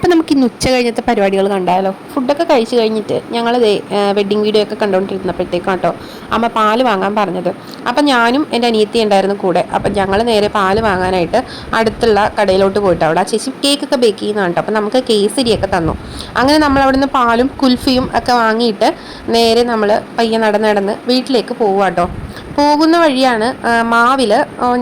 അപ്പം നമുക്ക് ഇന്ന് ഉച്ച കഴിഞ്ഞത്തെ പരിപാടികൾ കണ്ടാലോ? ഫുഡൊക്കെ കഴിച്ചു കഴിഞ്ഞിട്ട് ഞങ്ങൾ വെഡ്ഡിങ് വീഡിയോ ഒക്കെ കണ്ടുകൊണ്ടിരുന്നപ്പോഴത്തേക്കും കേട്ടോ അമ്മ പാൽ വാങ്ങാൻ പറഞ്ഞത്. അപ്പം ഞാനും എന്റെ അനിയത്തി ഉണ്ടായിരുന്നു കൂടെ. അപ്പം ഞങ്ങൾ നേരെ പാൽ വാങ്ങാനായിട്ട് അടുത്തുള്ള കടയിലോട്ട് പോയിട്ട്. അവിടെ ആ ചേച്ചി കേക്കൊക്കെ ബേക്ക് ചെയ്യുന്നതാണ് കേട്ടോ അപ്പം നമുക്ക് കേസരിയൊക്കെ തന്നു. അങ്ങനെ നമ്മൾ അവിടെ നിന്ന് പാലും കുൽഫിയും ഒക്കെ വാങ്ങിയിട്ട് നേരെ നമ്മൾ പയ്യെ നടന്ന് നടന്ന് വീട്ടിലേക്ക് പോവാട്ടോ പോകുന്ന വഴിയാണ് മാവിൽ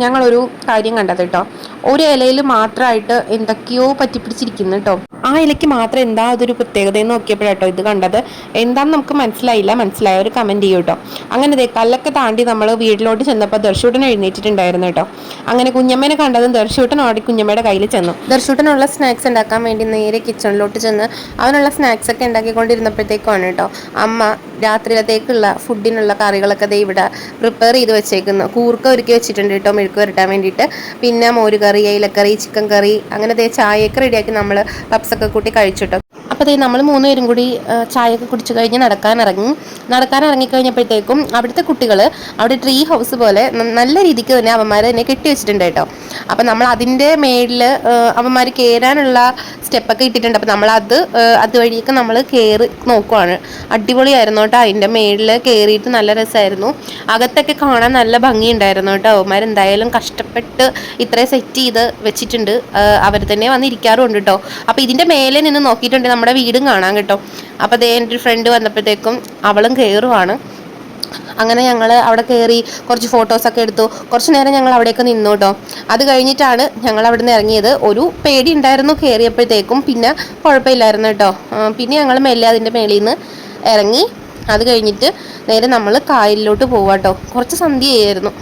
ഞങ്ങളൊരു കാര്യം കണ്ടത് കേട്ടോ. ഒരു ഇലയിൽ മാത്രമായിട്ട് എന്തൊക്കെയോ പറ്റിപ്പിടിച്ചിരിക്കുന്നു കേട്ടോ ആ ഇലയ്ക്ക് മാത്രം എന്താ അതൊരു പ്രത്യേകത എന്ന് നോക്കിയപ്പോഴാട്ടോ ഇത് കണ്ടത്. എന്താന്ന് നമുക്ക് മനസ്സിലായില്ല. മനസ്സിലായ ഒരു കമന്റ് ചെയ്യൂ കേട്ടോ അങ്ങനെ ദേ കല്ലൊക്കെ താണ്ടി നമ്മൾ വീട്ടിലോട്ട് ചെന്നപ്പോൾ ദർശൂട്ടൻ എഴുന്നേറ്റിട്ടുണ്ടായിരുന്നു കേട്ടോ. അങ്ങനെ കുഞ്ഞമ്മേനെ കണ്ടതും ദർശൂട്ടൻ ഓടി കുഞ്ഞമ്മയുടെ കയ്യിൽ ചെന്നു. ദർശൂട്ടനുള്ള സ്നാക്സ് ഉണ്ടാക്കാൻ വേണ്ടി നേരെ കിച്ചണിലോട്ട് ചെന്ന് അവനുള്ള സ്നാക്സ് ഒക്കെ ഉണ്ടാക്കിക്കൊണ്ടിരുന്നപ്പോഴത്തേക്കാണ് കേട്ടോ അമ്മ രാത്രിയിലത്തേക്കുള്ള ഫുഡിനുള്ള കറികളൊക്കെ ദേ ഇവിടെ പ്രിപ്പയർ ചെയ്ത് വെച്ചേക്കുന്നു. കൂർക്ക ഒരുക്കി വെച്ചിട്ടുണ്ട് കേട്ടോ മെഴുക്ക് വരട്ടാൻ വേണ്ടിയിട്ട്. പിന്നെ മോരുകറി അയിലക്കറി ചിക്കൻ കറി അങ്ങനെ ദേ ചായയൊക്കെ റെഡിയാക്കി നമ്മൾ പപ്സൊക്കെ കൂട്ടി കഴിച്ചിട്ടോ. അപ്പോൾ നമ്മൾ നമ്മൾ മൂന്നുപേരും കൂടി ചായയൊക്കെ കുടിച്ചു കഴിഞ്ഞ് നടക്കാൻ ഇറങ്ങി നടക്കാൻ ഇറങ്ങിക്കഴിഞ്ഞപ്പോഴത്തേക്കും അവിടുത്തെ കുട്ടികൾ അവിടെ ട്രീ ഹൗസ് പോലെ നല്ല രീതിക്ക് തന്നെ അവന്മാർ തന്നെ കെട്ടി വെച്ചിട്ടുണ്ട് കേട്ടോ. അപ്പം നമ്മൾ അതിന്റെ മേളിൽ അവന്മാർ കയറാനുള്ള സ്റ്റെപ്പൊക്കെ ഇട്ടിട്ടുണ്ട്. അപ്പം നമ്മളത് അതുവഴിയൊക്കെ നമ്മൾ കയറി നോക്കുവാണ്. അടിപൊളിയായിരുന്നു കേട്ടോ. അതിന്റെ മേളിൽ കയറിയിട്ട് നല്ല രസമായിരുന്നു അകത്തൊക്കെ കാണാൻ നല്ല ഭംഗിയുണ്ടായിരുന്നു കേട്ടോ. അവന്മാർ എന്തായാലും കഷ്ടപ്പെട്ട് ഇത്രയും സെറ്റ് ചെയ്ത് വെച്ചിട്ടുണ്ട്. അവർ തന്നെ വന്നിരിക്കാറുണ്ട് കേട്ടോ. അപ്പോൾ ഇതിന്റെ മേലെ നിന്ന് നോക്കിയിട്ടുണ്ട് നമ്മുടെ വീടും കാണാൻ കേട്ടോ. അപ്പോൾ ദേ എന്റെ ഒരു ഫ്രണ്ട് വന്നപ്പോഴത്തേക്കും അവളും കയറുവാണ് അങ്ങനെ ഞങ്ങൾ അവിടെ കയറി കുറച്ച് ഫോട്ടോസൊക്കെ എടുത്തു. കുറച്ച് നേരം ഞങ്ങൾ അവിടെയൊക്കെ നിന്നു കേട്ടോ. അത് കഴിഞ്ഞിട്ടാണ് ഞങ്ങൾ അവിടെ നിന്ന് ഇറങ്ങിയത്. ഒരു പേടി ഉണ്ടായിരുന്നു കയറിയപ്പോഴത്തേക്കും പിന്നെ കുഴപ്പമില്ലായിരുന്നു കേട്ടോ. പിന്നെ ഞങ്ങൾ മെല്ലെ അതിന്റെ മേളിൽ നിന്ന് ഇറങ്ങി. അത് കഴിഞ്ഞിട്ട് നേരെ നമ്മൾ കായലിലോട്ട് പോവാട്ടോ കുറച്ച് സന്ധ്യയായിരുന്നു.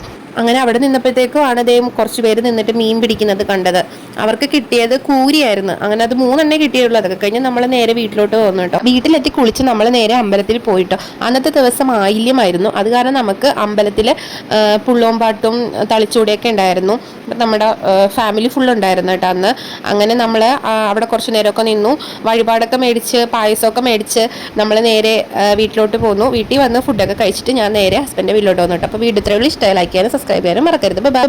അങ്ങനെ അവിടെ നിന്നപ്പോഴത്തേക്കും ആണ് അദ്ദേഹം കുറച്ച് പേര് നിന്നിട്ട് മീൻ പിടിക്കുന്നത് കണ്ടത്. അവർക്ക് കിട്ടിയത് കൂരിയായിരുന്നു. അങ്ങനെ അത് മൂന്നെണ്ണേ കിട്ടിയുള്ളൂ അതൊക്കെ കഴിഞ്ഞ് നമ്മൾ നേരെ വീട്ടിലോട്ട് പോകുന്നു കേട്ടോ. വീട്ടിലെത്തി കുളിച്ച് നമ്മൾ നേരെ അമ്പലത്തിൽ പോയിട്ടോ. അന്നത്തെ ദിവസം ആയില്യമായിരുന്നു. അത് കാരണം നമുക്ക് അമ്പലത്തിൽ പുള്ളോമ്പാട്ടും തളിച്ചൂടിയൊക്കെ ഉണ്ടായിരുന്നു. നമ്മുടെ ഫാമിലി ഫുൾ ഉണ്ടായിരുന്നു കേട്ടോ അന്ന്. അങ്ങനെ നമ്മൾ അവിടെ കുറച്ച് നേരമൊക്കെ നിന്നു. വഴിപാടൊക്കെ മേടിച്ച് പായസമൊക്കെ മേടിച്ച് നമ്മൾ നേരെ വീട്ടിലോട്ട് പോന്നു. വീട്ടിൽ വന്ന് ഫുഡൊക്കെ കഴിച്ചിട്ട് ഞാൻ നേരെ ഹസ്ബൻഡ് വീട്ടിലോട്ട് വന്നു കേട്ടോ. അപ്പോൾ വീട് ഇത്രയുള്ള ഇഷ്ടമായി ലൈക്ക് ചെയ്യാനും സബ്സ്ക്രൈബ് ചെയ്യാനും മറക്കരുത്. Bye bye